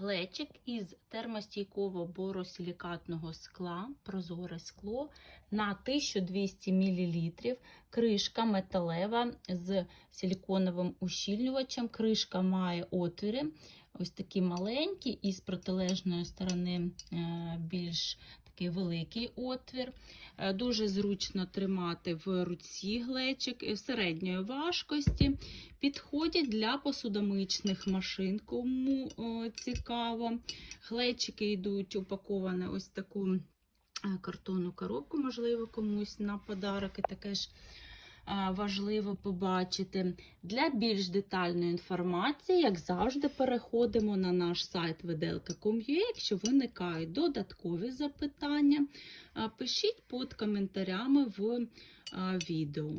Глечик із термостійкового боросилікатного скла, прозоре скло на 1200 мл. Кришка металева з силіконовим ущільнювачем. Кришка має отвіри, ось такі маленькі, і з протилежної сторони е, більш такий великий отвір. Е, Дуже зручно тримати в руці глечик е, середньої важкості. Підходять для посудомичних машин, кому цікаво. Глечики йдуть упаковані ось таку картонну коробку, можливо, комусь на подарок. І таке ж е, важливо побачити. Для більш детальної інформації, як завжди, переходимо на наш сайт vedelka.com.ua. Якщо виникають додаткові запитання, е, пишіть під коментарями в е, відео.